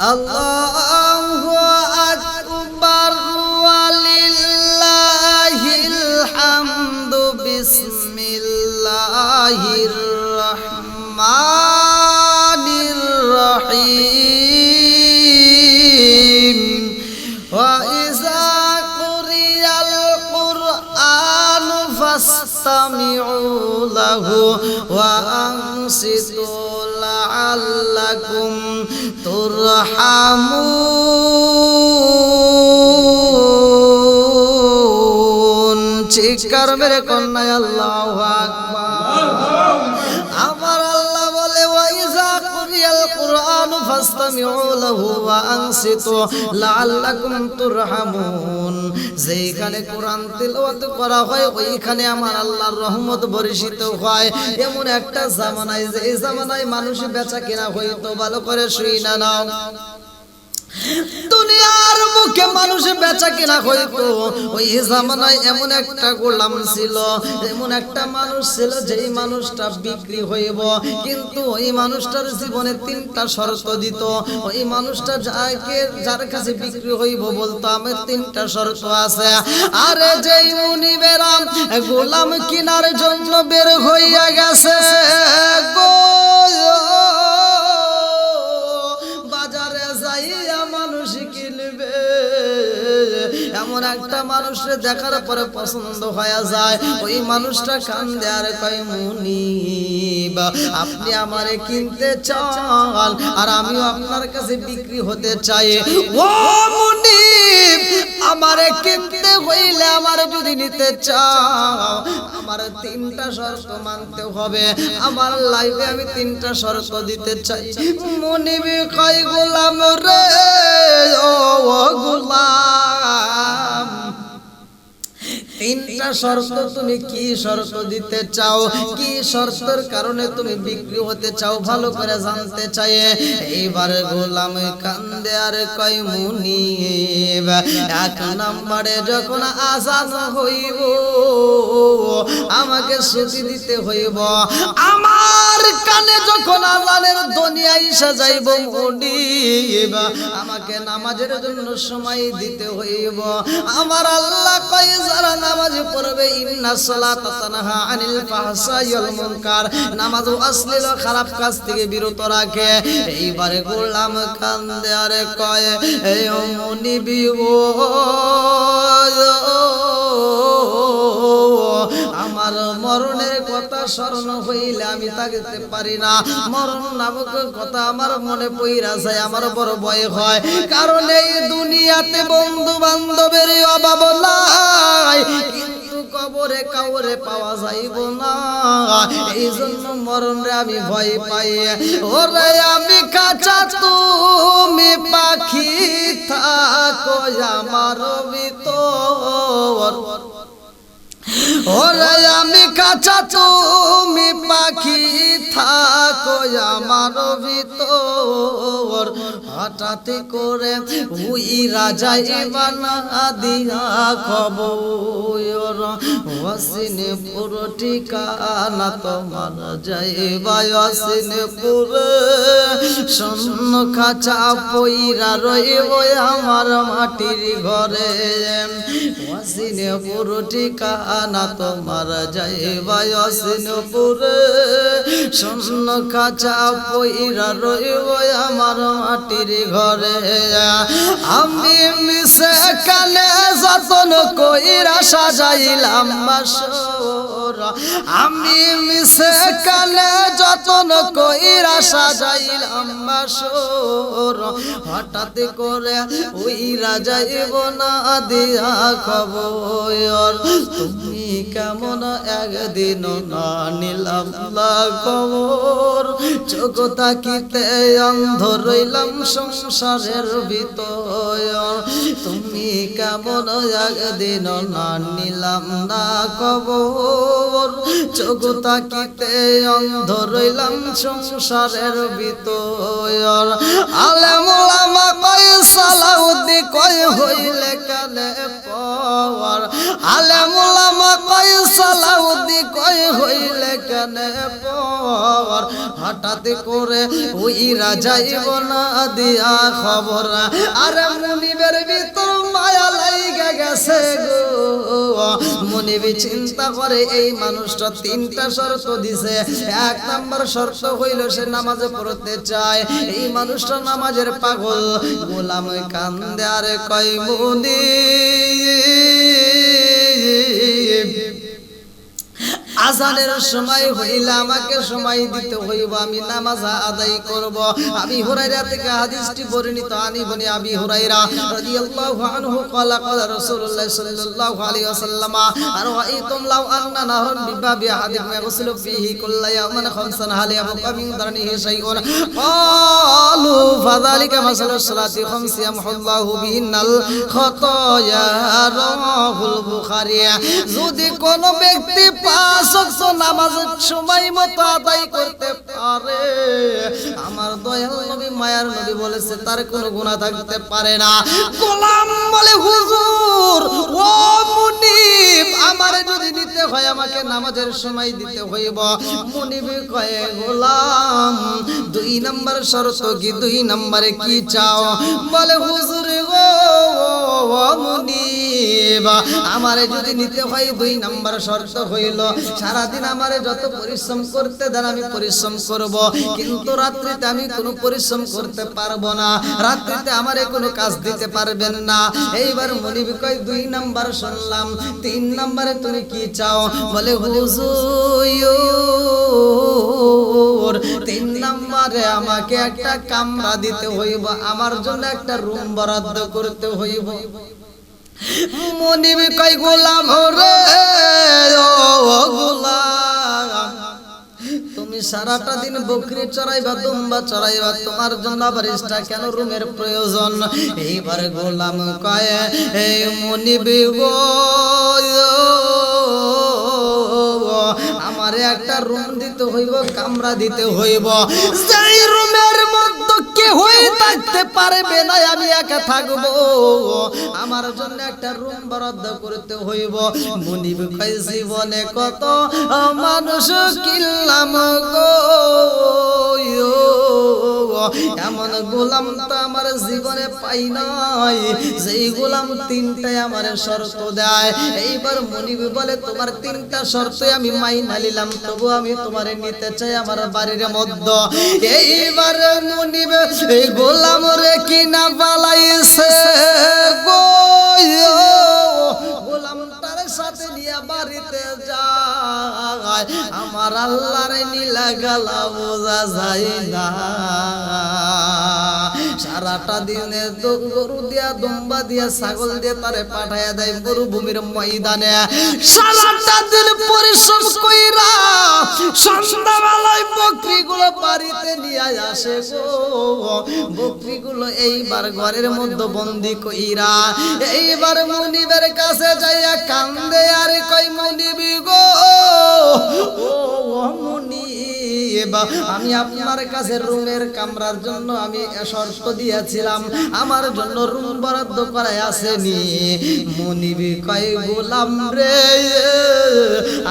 আল্লাহু আকবার ওয়ালিল্লাহিল হামদু বিসমিল্লাহির রহমানির রহিম ওয়া ইযা কুরিয়াল কুরআন ফাসতামিউ লাহু ওয়া তুরহামুন চিৎকার মেরে কন্যায় ফাসতামিউ লাহু ওয়া আনসিতু লাআল্লাকুম তুরহামুন। যেখানে কোরআন তেলাওয়াত করা হয়, ওইখানে আমার আল্লাহর রহমত বর্ষিত হয়। এমন একটা জামানায় যে জামানায় মানুষ বেচা কেনা হইতো, ভালো করে শুই না নাও। দুনিয়ার মুখে মানুষ বেচা কেনা হইতো। ওই জামানায় এমন একটা গোলাম ছিল, এমন একটা মানুষ ছিল যেই মানুষটা বিক্রি হইব। কিন্তু ওই মানুষটার জীবনে তিনটা শর্ত দিত। ওই মানুষটা যাকে, যার কাছে বিক্রি হইব বলতো, আমার তিনটা শর্ত আছে। আরে যেই মুনিবেরা গোলাম কিনার জন্য বের হইয়া গেছে। গো এমন একটা মানুষের দেখার পরে পছন্দ হয়ে যায়। ওই মানুষটা কান্দে, আর কয় মুনিব, আপনি আমারে কিনতে চান, আর আমিও আপনার কাছে বিক্রি হতে চাই। ও মুনিব, আমারে কিনতে হইলে আমার যদি নিতে চাও, আমার তিনটা শর্ত মানতে হবে। আমার লাইফে আমি তিনটা শর্ত দিতে চাই। মনিবি কয়, গোলাম রে, ও গোলাম তিনটা শর্ত তুমি কি শর্ত দিতে চাও? কি শর্তের কারণে তুমি বিক্রি হতে চাও? ভালো করে জানতে চাই। এইবার গোলাম কান্দে আর কয় মুনিব এক নম্বরে যখন হইব, আমাকে ছুটি দিতে হইব। আমার কানে যখন আজানের আমাকে নামাজের জন্য সময় দিতে হইব। আমার আল্লাহ কয়, যারা নামাজ পড়বে, ইন্না সালাতা আনিল মুনকার। নামাজ অশ্লীল খারাপ কাজ থেকে বিরত রাখে। এইবারে গোলাম কান্দে আরে কয় এই মুনিবি আমার মরণের কথা স্মরণ হইলে আমি থাকিতে পারি না। মরণ নামক কথা আমার মনে পইরা যায়, আমার বড় ভয় হয়। কারণ এই দুনিয়াতে বন্ধু বান্ধবের অভাব কবরে কাউরে পাওয়া যাইব না। এই জন্য মরণরে আমি ভয় পাই। ওরে আমি কাঁচা, তুমি পাখি, থাকো আমার ভিতর। আমি কাঁচা তুমি পাখি, থাকো আমার ভিতর। হঠাৎ করে উই রাজা বানা দিয়া খবর ওয়াসিনে পুরো ঠিকানা তোমার যাইবা ওয়াসিনে পুরে শূন্য খাঁচা পইরা রইব আমার মাটির ঘরে। ওয়াসিনে পুরো ঠিকানা তোমার যাইবায়সিনপুরে শূন্য কাঁচা পইরা রইব আমার মাটির ঘরে। আমি মিশে কালে যতন কইরা সাজাইলাম বাসর। আমি মিশে কালে যতন কইরা সাজাইলাম বাসর। হঠাৎ করে ওই রাজাইব না দিয়া খবর। তুমি কেমন একদিন না নিলাম খবর। চোখ তাকিতে অন্ধ রইলাম সংসারের ভিতর। তুমি কেমন একদিন না নিলাম না খবর। চোখ তাকিতে অন্ধ রইলাম সংসারের ভিতর। আলে মোলামা কয়, সালাউদ্দি কয়, হইলে কালে পর? আলেমুলামা কয় সালা হইলে কানে পর? হঠাৎ করে ওই রাজাইব না দিয়া খবর আরে মনিবের ভিতর মায়া লাইগা গেছে গো। মনিবি চিন্তা করে, এই মানুষটা তিনটা শর্ত দিছে। এক নাম্বার শর্ত হইল সে নামাজে পড়তে চায়। এই মানুষটা নামাজের পাগল। গোলাম কান্দে, আরে কয় মুনি আজানের সময় হইলে আমাকে সময় দিতে হইব, আমি নামাজ আদায় করব। আমি হুরাইরা থেকে হাদিসটি বর্ণিত, আনি বনি আবি হুরাইরা রাদিয়াল্লাহু আনহু ক্বালা ক্বালা রাসূলুল্লাহ সাল্লাল্লাহু আলাইহি ওয়াসাল্লাম, আর ওয়াইতুম লাউ আন্না নাহরুন বিবাবি আহাদিকুম ইয়াগসিলু ফিহি কুল্লা ইয়াওমিন খামসান হাল ইয়াবকা মিন দারনিহি শাইউন। ক্বালু, ফাযালিকা মাসালু সালাতি খামস ইয়ামহুল্লাহু বিহিনাল খাতায়া রাহুল বুখারী। যদি কোন ব্যক্তি পাঁচ ওয়াক্ত নামাজ সময় মতো আদায় করতে পারে। আমার দয়াল নবী, মায়ার নবী বলেছে, তার কোনো গুনাহ থাকতে পারে না। গোলাম বলে, হুজুর, ও মুনিব, আমারে যদি নিতে হয়, আমাকে নামাজের সময় দিতে হইব। মুনিব কয়ে, গোলাম, দুই নম্বর শর্ত কি? দুই নম্বরে কি চাও? বলে, হুজুর গো আমারে যদি নিতে হয় দুই নম্বর শর্ত হইল, সারাদিন আমারে যত পরিশ্রম করতে দেন আমি পরিশ্রম করব, কিন্তু রাত্রিতে আমি কোনো পরিশ্রম করতে পারব না। রাত্রিতে আমারে কোনো কাজ দিতে পারবেন না। এইবার মনিব কয়, দুই নাম্বার শুনলাম, তিন নাম্বারে তুমি কি চাও? বলে, হুজুর, তিন নাম্বারে আমাকে একটা কামরা দিতে হইব, আমার জন্য একটা রুম বরাদ্দ করতে হইব। মনিব কই গোলাম রে ও গোলাম। তুমি সারাটা দিন বকরি চড়াইবা, দুম্বা চড়াইবা, তোমার জন্য আবার কেন রুমের প্রয়োজন? এইবার গোলাম কয় এই মনিব গো আমারে একটা রুম দিতে হইব, কামরা দিতে হইব। সেই রুমের মধ্যে কেহই থাকতে পারবে না, আমি একা থাকব। আমার জন্য একটা রুম বরাদ্দ করতে হইব। মুনিব কই জীবনে কত মানুষ কিনলাম গো। এমন গোলাম তো আমার জীবনে পাই নাই। যেই গোলাম তিনটাই আমার শর্ত দেয়। এইবার মনিব বলে, তোমার তিনটা শর্ত আমি মাইনা নিলাম তবু আমি তোমারে নিতে চাই আমার বাড়ির মধ্যে। এইবার মনিব এই গোলাম রে কিনা বালাইছে গো বাড়িতে যায়। আমার আল্লাহর নীলা গালা বোঝা যায় না। সারাটা দিনে দ- গরু দিয়া, দুম্বা দিয়া, ছাগল দিয়ে তারে পাঠায়া দেয় মরুভূমির ময়দানে। সারাটা দিন পরিশ্রম কইরা সন্ধ্যাবেলায় বকরিগুলো বাড়িতে নিয়ে আসে গো। বকরিগুলো এইবার ঘরের মধ্যে বন্দি কইরা, এইবার মনিবের কাছে যাইয়া কান্দে আর কই মনিবি গো? ও মনিব, আমি আপনার কাছে রুমের কামরার জন্য আমি শর্ত দিয়েছিলাম। আমার জন্য রুম বরাদ্দ করাই আসেনি। মনিবি কয় গোলাম রে?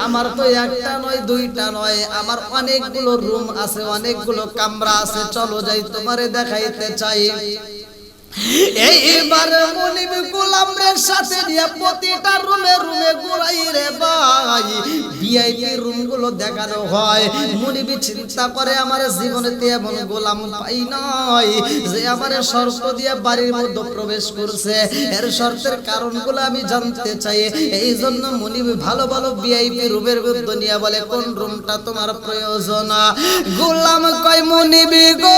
আমার তো একটা নয়, দুইটা নয়। আমার অনেকগুলো রুম আছে, অনেকগুলো কামরা আছে। চলো যাই তোমারে দেখাইতে চাই। এইবার মনিব গোলামের সাথে নিয়ে প্রতিটা রুমে রুমে ঘুরাই রে ভাই। ভিআইপি দেখানো হয়। মনিবি চিন্তা করে আমার এমন গোলাম পাই নাই যে আমার শর্ত দিয়ে বাড়ির মধ্যে প্রবেশ করছে। এর শর্তের আমি জানতে চাই। এই জন্য মনিব ভালো ভালো ভিআইপি রুমের মধ্যে নিয়ে বলে, কোন রুমটা তোমার প্রয়োজন? গোলাম কয়, মনিবি গো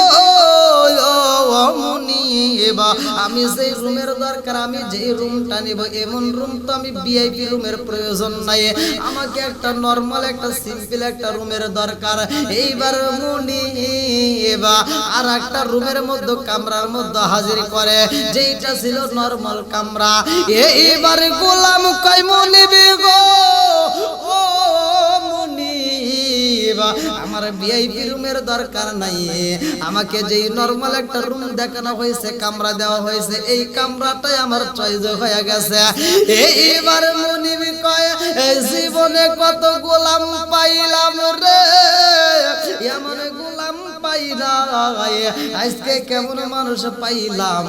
মুনিব আমি যে রুমের দরকার, আমি যে রুমটা নিব, এমন রুম তো আমি ভিআইপি রুমের প্রয়োজন নাই। আমাকে একটা নরমাল একটা সিম্পল একটা রুমের দরকার। এইবার মুনি এবা আর একটা রুমের মধ্যে কামরার মধ্যে হাজির করে। যেইটা ছিল নরমাল কামরা। এইবার গোলাম কয় মুনিবি গো? মুনিব আমার ভিআইপি রুমের দরকার নাই। আমাকে যেই নরমাল একটা রুম দেখানো হয়েছে, কামরা দেওয়া হয়েছে, এই কামরাটাই আমার চয়েস হয়ে গেছে। এইবার মনিবি কয় জীবনে কত গোলাম পাইলাম রে? পাইলাম আজকে কেমন মানুষ পাইলাম?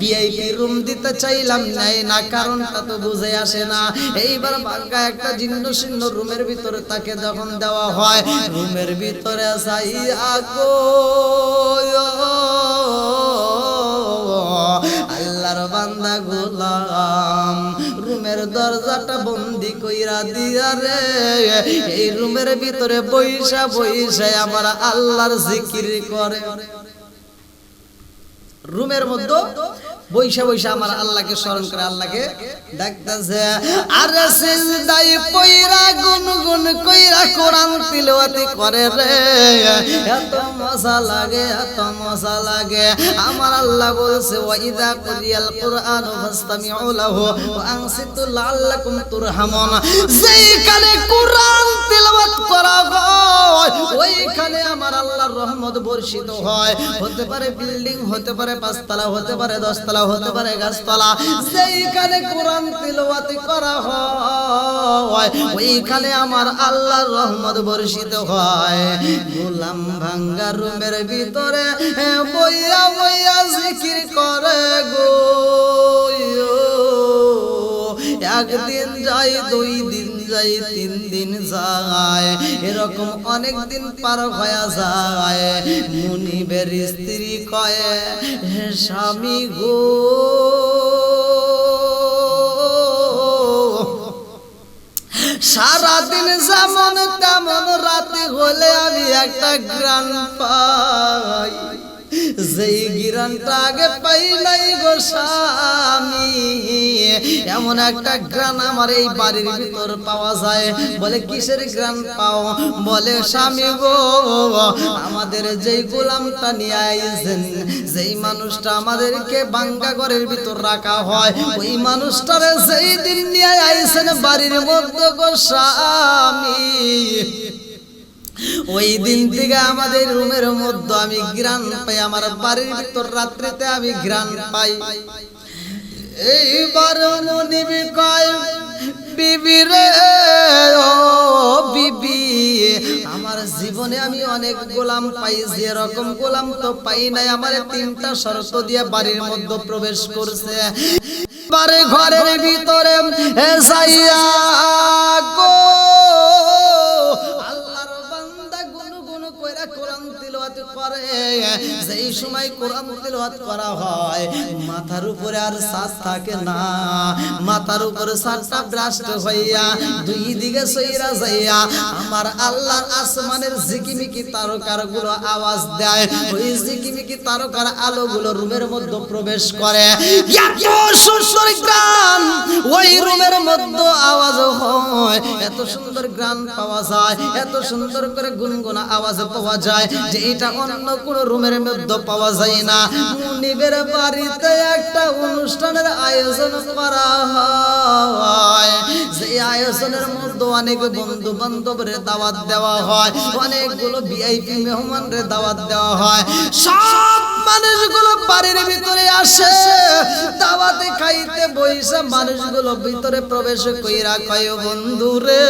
ভিআইপি রুম দিতে চাইলাম, নাই না, কারণটা তো বুঝে আসে না। এইবার বাঙ্কা একটা জিন্ন শীর্ণ রুমের ভিতরে তাকে যখন দেওয়া হয়, রুমের ভিতরে যাই আগো। আল্লাহর বান্দা গোলাম। রুমের দরজাটা বন্দি কইরা দিয়া রে। এই রুমের ভিতরে বৈশা বৈশা আমার আল্লাহর জিকির করে। রুমের মধ্যে বৈশা বৈশা আমার আল্লাহকে স্মরণ করে আল্লাহকে ডাকতেছে, আরে সিজদাই পয়রা গুনগুন কইরা কোরআন তিলাওয়াতি করে রে। এত মজা লাগে, এত মজা লাগে। আমার আল্লাহ বলছে, ওয়া ইযা কুরিয়াল কুরআন ফাসতামিউ লাহু ওয়া আনসিতু লাআল্লাকুম তুরহামুন। যেইখানে কোরআন তিলাওয়াত করা হয়, ওইখানে আমার আল্লাহর রহমত বর্ষিত হয়। হতে পারে বিল্ডিং, হতে পারে পাঁচতলা, হতে পারে দশতলা হতে পারে গাছতলা সেইখানে কোরআন তিলওয়াতি করা হয়। ওইখানে আমার আল্লাহর রহমত বর্ষিত হয়। গোলাম ভাঙ্গা রুমের ভিতরে বইয়া বইয়া জিকির করে গো। একদিন যাই দুই দিন যাই তিন দিন যায়। এরকম অনেক দিন পার হয়ে যায়। মুনিবের স্ত্রী কয়ে স্বামী গো। সারাদিন যেমন তেমন রাতে হলে আমি একটা গ্রান পাই। যেই গিরানটা আগে পাই নাই গো স্বামী, এমন একটা গ্রান আমার এই বাড়ির ভিতর পাওয়া যায়। বলে, কিসের গ্রান পাও? বলে, স্বামী গো, আমাদের যেই গোলামটা নিয়ে আইছেন, যেই মানুষটা আমাদেরকে বাঙ্গা ঘরের ভিতর রাখা হয়, ওই মানুষটারে যেই দিন নিয়ে আইছেন বাড়ির মধ্যে গো স্বামী। ওই দিন থেকে আমাদের রুমের মধ্যে আমি গ্রান পাই, আমার বাড়ির ভিতর রাত্রিতে আমি গ্রান পাই। এইবার মনিবি কয়, বিবি রে, ও বিবি, আমার জীবনে আমি অনেক গোলাম পাইছি এরকম গোলাম তো পাই নাই, আমার তিনটা শর্ত দিয়ে বাড়ির মধ্যে প্রবেশ করছে। বারে ঘরের ভিতরে গো করে যেই সময় কোরআন তিলাওয়াত করা হয়, মাথার উপরে আর শ্বাস থাকে না। মাথার উপরে শ্বাসটা ব্রাস্ট হইয়া দুই দিকে সইরা যাইয়া আমার আল্লাহর আসমানের ঝিকিমিকি তারকারগুলো আওয়াজ দেয়। ওই ঝিকিমিকি তারকার আলো গুলো রুমের মধ্যে প্রবেশ করে। সুন্দর গান ওই রুমের মধ্যে আওয়াজ হয়। এত সুন্দর গান পাওয়া যায়, এত সুন্দর করে গুনগুনা আওয়াজ পাওয়া যায় যে এটা অন্য কোন রুমের মধ্যে পাওয়া যায় না। মুনিবের বাড়িতে একটা অনুষ্ঠানের আয়োজন করা হয়। সেই আয়োজনের মধ্যে অনেক বন্ধু বান্ধবের দাওয়াত দেওয়া হয়, অনেকগুলো ভিআইপি মেহমানদের দাওয়াত দেওয়া হয়। সব মানুষগুলো বাড়ির ভিতরে আসে, দাওয়াতে খাইতে বইসা মানুষগুলো ভিতরে প্রবেশ কইরা কয় বন্ধু রে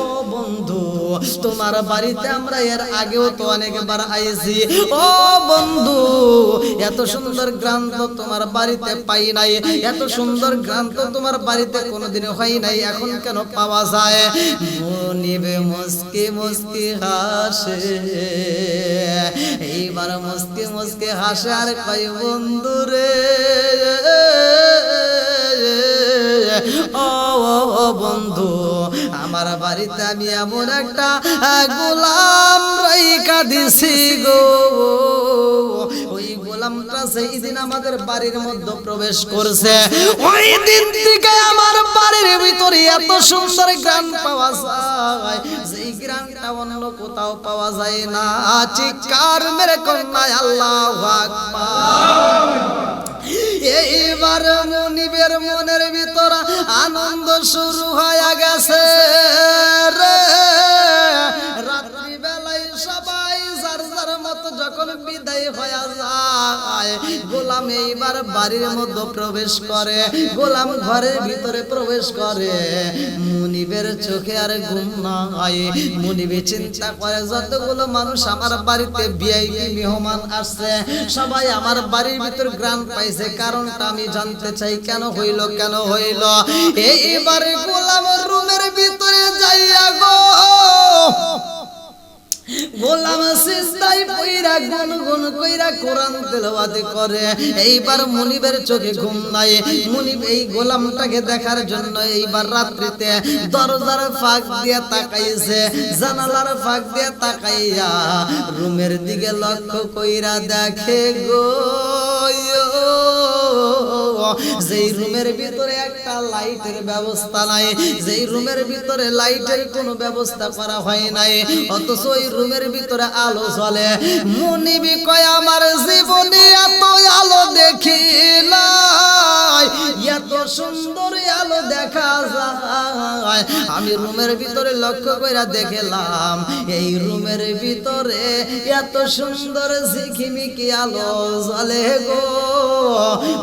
ও বন্ধু তোমার বাড়িতে আমরা এর আগেও তো অনেকবার আইছি। ও বন্ধু, এত সুন্দর গ্রান্ত তোমার বাড়িতে পাই নাই। এত সুন্দর গ্রান্ত তোমার বাড়িতে কোনোদিন হয় নাই, এখন কেন পাওয়া যায়? মনিবে মুস্কি মুস্কি হাসে। এইবার মুস্কি মুস্কি হাসে, আর কই বন্ধু রে? ও বন্ধু আমার বাড়িতে আমি এমন একটা গোলাম রাইকা দিছি গো। ওই গোলামটা সেই দিন আমাদের বাড়ির মধ্যে প্রবেশ করছে ওই দিন থেকে আমার বাড়ির ভিতরে এত সুন্দর পাওয়া যায়। সেই গ্রামটা অন্য কোথাও পাওয়া যায় না। চিৎকার মেরে কন্যায় আল্লাহ এইবার মনিবের মনের ভিতর আনন্দ গোলাম এইবার বাড়ির মধ্যে প্রবেশ করে। গোলাম ঘরের ভিতরে প্রবেশ করে। মুনিবের চোখে আর ঘুম নাই। মুনিবে চিন্তা করে, যতগুলো মানুষ আমার বাড়িতে ভিআইপি মেহমান আসছে, সবাই আমার বাড়ির ভিতর গ্রান পাইছে। কারণটা আমি জানতে চাই, কেন হইল কেন হইল? এইবারে গোলাম রুমের ভিতরে যাইয়া গো। গোলাম সিজদাই পইরা গুন গুন কইরা কোরআন তেলাওয়াত করে। এইবার মুনিবের চোখে ঘুম নাই। মুনিব এই গোলামটাকে দেখার জন্য এইবার রাত্রিতে দরজার ফাঁক দিয়ে তাকাইছে, জানালার ফাঁক দিয়ে তাকাইয়া রুমের দিকে লক্ষ্য কইরা দেখে গো। যেই রুমের ভিতরে একটা লাইটের ব্যবস্থা নাই, যেই রুমের ভিতরে লাইটের কোনো ব্যবস্থা করা হয় নাই, অথচ ওই রুমের ভিতরে আলো জ্বলে। মুনিবি কয়, আমার জীবনে এত আলো দেখি এত সুন্দর আলো দেখা যায়। আমি রুমের ভিতরে লক্ষ্য কইরা দেখলাম, এই রুমের ভিতরে এত সুন্দর ঝিকিমিকি আলো জ্বলে গো।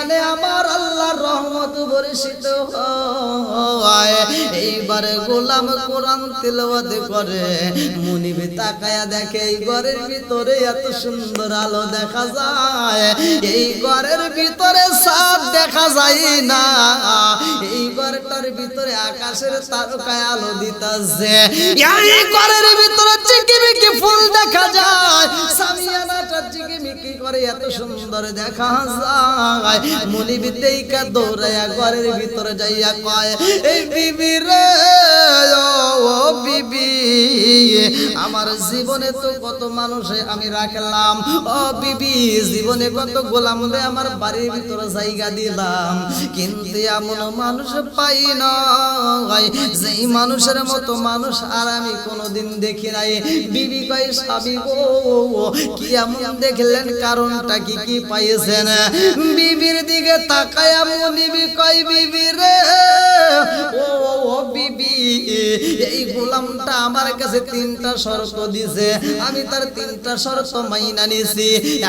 ওইখানে আমার আল্লাহর রহমত বর্ষিত হয়। এইবারে গোলাম কোরআন তিলওয়াত করে। মুনিবে তাকায়া দেখে এই ঘরের ভিতরে এত সুন্দর আলো দেখা যায়। এই ঘরের ভিতরে সাপ দেখা যায় না। এই ঘরটার ভিতরে আকাশের তারকায় আলো দিতাছে। এই ঘরের ভিতরে চিকিমিকি ফুল দেখা যায়। সামিয়ানাটা সুন্দর দেখা যায়। মুনিবি দেইকা দৌড়াইয়া ঘরের ভিতরে যাইয়া কয় বিবি রে, ও বিবি, আমার জীবনে তো কত মানুষে আমি রাখলাম। ও বিবি, জীবনে কত গোলাম রে, আমার বাড়ির ভিতরে জায়গা দিলাম। কিন্তু এমন মানুষ পাই না যেই মানুষের মতো মানুষ আর আমি কোনোদিন দেখি নাই। বিবি কয় সাবি গো, কি এমন দেখলেন, কারণটা কি কি পাইছেন? বিবির দিকে তাকায়া মুনিবি কয়, বিবি রে ও ও বিবি এই গোলামটা আমার কাছে তিনটা শর্ত দিছে। আমি তার তিনটা শর্ত মাইনা নিছি।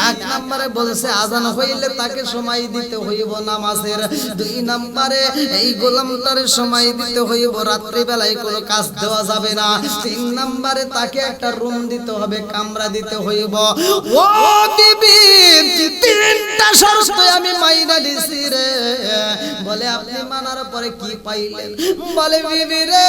এক নম্বরে বলছে, আজান হইলে তাকে সময় দিতে হইব নামাজের। দুই নম্বরে, এই গোলামটার সময় দিতে হইব রাত্রি বেলায় কোনো কাজ দেওয়া যাবে না। তিন নম্বরে, তাকে একটা রুম দিতে হবে, কামরা দিতে হইব। ও বিবি তিনটা শর্ত আমি মাইনা দিছি রে। বলে, আপনি মানার পরে কি পাইলেন? বলে, বিবি রে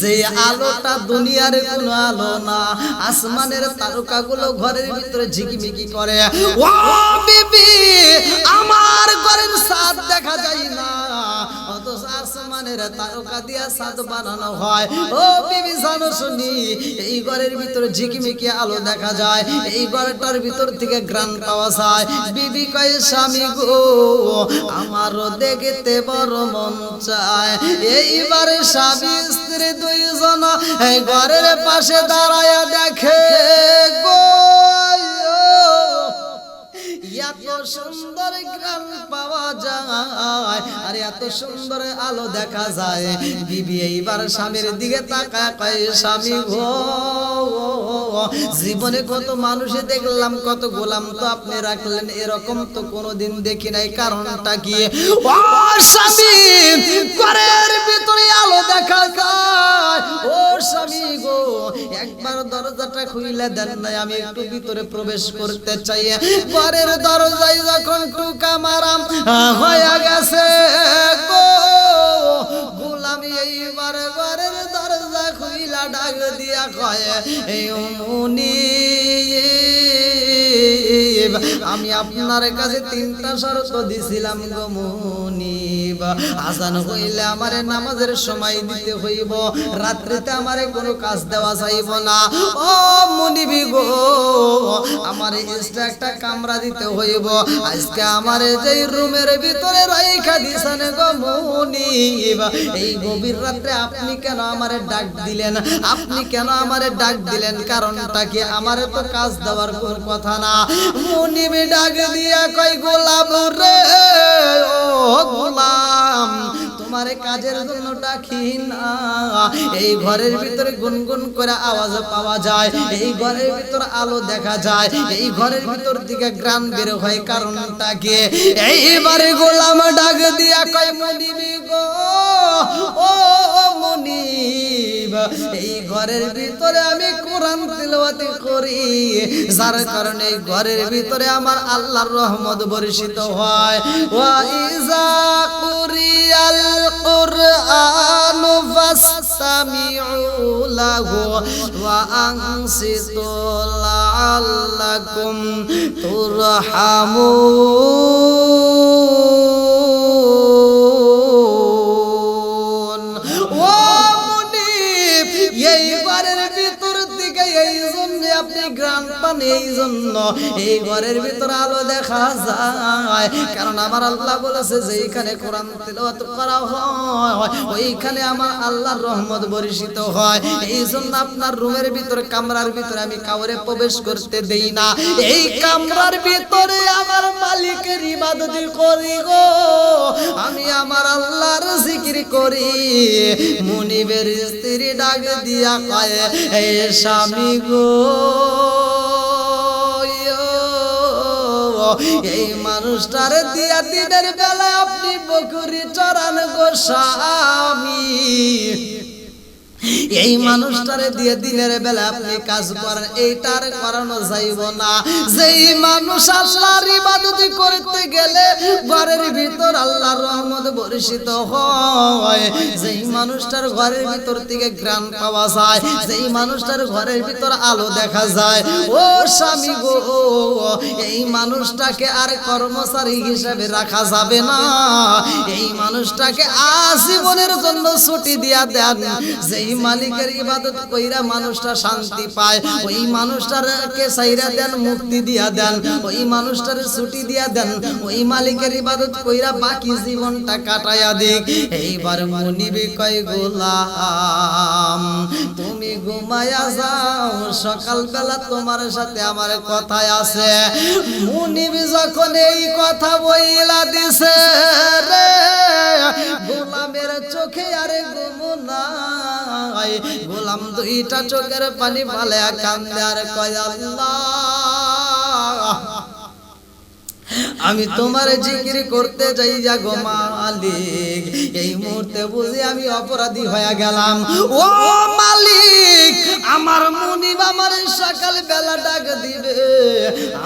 যে আলোটা দুনিয়ার কোন আলো না, আসমানের তারকা গুলো ঘরের ভিতরে ঝিকিমিকি করে। ও বিবি, আমার ঘরের সাদ দেখা যায় না। অথচ আসমানের তারকা দিয়া সাদ বানানো হয়। ও বিবি জানো শুনি, এই ঘরের ভিতরে ঝিকিমিকি আলো দেখা যায়, এই ঘরটার ভিতর থেকে গ্রান পাওয়া যায়। বিবি কয়, স্বামী গো, আমারও দেখতে বড় মন চায়। এইবারে স্বামী, স্ত্রী দুইজন ঘরের পাশে দাঁড়ায় দেখে গো। এত সুন্দর গ্রাম পাওয়া যায়, আর এত সুন্দর আলো দেখা যায়। বিবি এইবার স্বামীর দিকে তাকায়, কয়, স্বামী গো, জীবনে কত মানুষে দেখলাম, কত গোলাম তো আপনি রাখলেন, এরকম তো কোনোদিন দেখি নাই, কারণটা কি? ও স্বামী, ঘরের ভিতরে আলো দেখা যায়। ও স্বামী গো, একবার দরজাটা খুইলে দেন নাই, আমি একটু ভিতরে প্রবেশ করতে চাই। ঘরের দরজায় যখন টুকা মারাম হয়ে গেছে দরজা খুইলা ডাক দিয়া কয়ে এই মুনি আমি আপনার কাছে তিনটা শর্ত দিছিলাম গো মুনিব। আসান হইলে আমারে নামাজের সময় দিতে হইব, রাত্রিতে আমারে কোনো কাজ দেওয়া যাইব না। ও মুনিবি গো, আমার এক্সট্রা একটা কামরা দিতে হইব। আজকে আমারে যেই রুমের ভিতরে রাইখা দিছেন গো মুনিব, এই গভীর রাত্রে আপনি কেন আমারে ডাক দিলেন? আপনি কেন আমারে ডাক দিলেন? কারণটা কি? আমারে তো কাজ দেওয়ার কোন কথা না। মুনিবি ডাক দিয়া কই গোলাম রে, ও গোলাম, তোমারে কাজের জন্য ডাকি না। এই ঘরের ভিতরে গুনগুন করে আওয়াজ পাওয়া যায়, এই ঘরের ভিতর আলো দেখা যায়, এই ঘরের ভিতর থেকে গ্রাম বের হয় কারণটা কি? এইবারে গোলাম ডাক দিয়া কই মনিবি গো, ও এই ঘরের ভিতরে আমি কোরআন তিলাওয়াত করি। যার কারণে ঘরের ভিতরে আমার আল্লাহর রহমত বর্ষিত হয়। ওয়া ইজা কুরিয়াল কুরআন ফাসতামিউ লাহু ওয়া আনসিতু লাআল্লাকুম তুরহামুন। ভিতর থেকে এই জন্য আপনি গ্রাম পান এই জন্য এই ঘরের আলো দেখা যায়। কারণ আমার আল্লাহ বলেছে যে এইখানে কোরআন করা হয়, ওইখানে আমার আল্লাহর রহমত বর্ষিত হয়। এই জন্য আপনার রুমের ভিতর, কামরার ভিতরে আমি কাউরে প্রবেশ করতে দেই না। এই কামরার ভিতরে আমার মালিকের ইবাদত করি গো। আমি আমার আল্লাহর জিকির করি। মুনিবের স্ত্রী ডাক দিয়া কয়, এই স্বামী গো এই মানুষটার দিয়া দিনের বেলা আপনি বকুরি চড়ান গো স্বামী। এই মানুষটারে দিয়ে দিনের বেলা আপনি কাজ করেন, এইটার করানো যাইব না। যেই মানুষ আল্লাহর ইবাদত করতে গেলে ঘরের ভিতর আল্লাহর রহমত বর্ষিত হয়। যেই মানুষটার ঘরের ভিতর থেকে গ্রাম পাওয়া যায়, যেই মানুষটার ঘরের ভিতর আলো দেখা যায়, ও স্বামী গো, এই মানুষটাকে আর কর্মচারী হিসেবে রাখা যাবে না। এই মানুষটাকে আজীবনের জন্য ছুটি দিয়া দেন। যেই মালিকের ইবাদত কইরা মানুষটা শান্তি পায়। ওই মানুষটারকে সাইরা দেন, মুক্তি দিয়া দেন। ওই মানুষটার ছুটি দিয়া দেন। ওই মালিকের ইবাদত কইরা বাকি জীবনটা কাটায়া দিক। এইবার মনিবি কয়, গোলাম, তুমি ঘুমায়া যাও। সকালবেলা তোমার সাথে আমার কথায় আছে। মুনিবি যখন এই কথা বইলা দিছে গোলামের চোখে আরে ঘুমু নাই। গোলাম দুইটা চোখের পানি ফালে কান্দার কয় আল্লাহ! আমি তোমার জিকির করতে যাই যা গো মালিক। এই মুহূর্তে বুঝি আমি অপরাধী হয়ে গেলাম। ও মালিক, আমার মুনিব আমার সকাল বেলা ডাক দিবে।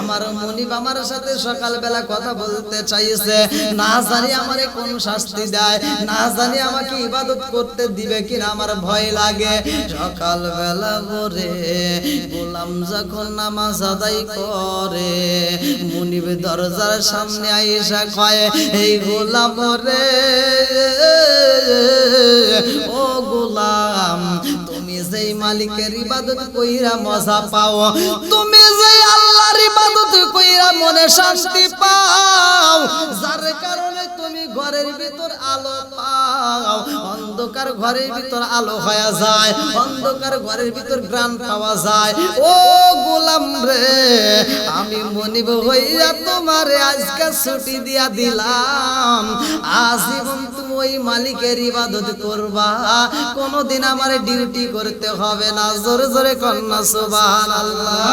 আমার মুনিব আমার সাথে সকাল বেলা কথা বলতে চাইছে। না জানি আমারে কোন শাস্তি দেয়। না জানি আমাকে ইবাদত করতে দিবে কিনা আমার ভয় লাগে। সকাল বেলা ভোরে গোলাম যখন নামাজ আদায় করে, মুনিব দরজার সামনে আইসা কয়, এই গোলাম রে, ও গোলাম, তুমি যেই মালিকের ইবাদত কইরা মজা পাও, তুমি যেই ইবাদত মনে শান্তি পাও। তুমি ঘরের ভিতর আলো পাও। অন্ধকার ঘরের ভিতর আলো হয়ে যায়, অন্ধকার ঘরের ভিতর গ্রাম পাওয়া যায়। ও গোলাম রে, আমি মনিব হইয়া তোমারে আজকে ছুটি দিয়া দিলাম। আজীবন তুমি ওই মালিকের ইবাদত করবা। কোনদিন আমার ডিউটি করতে হবে না। জোরে জোরে কন্যা, সুবহানাল্লাহ।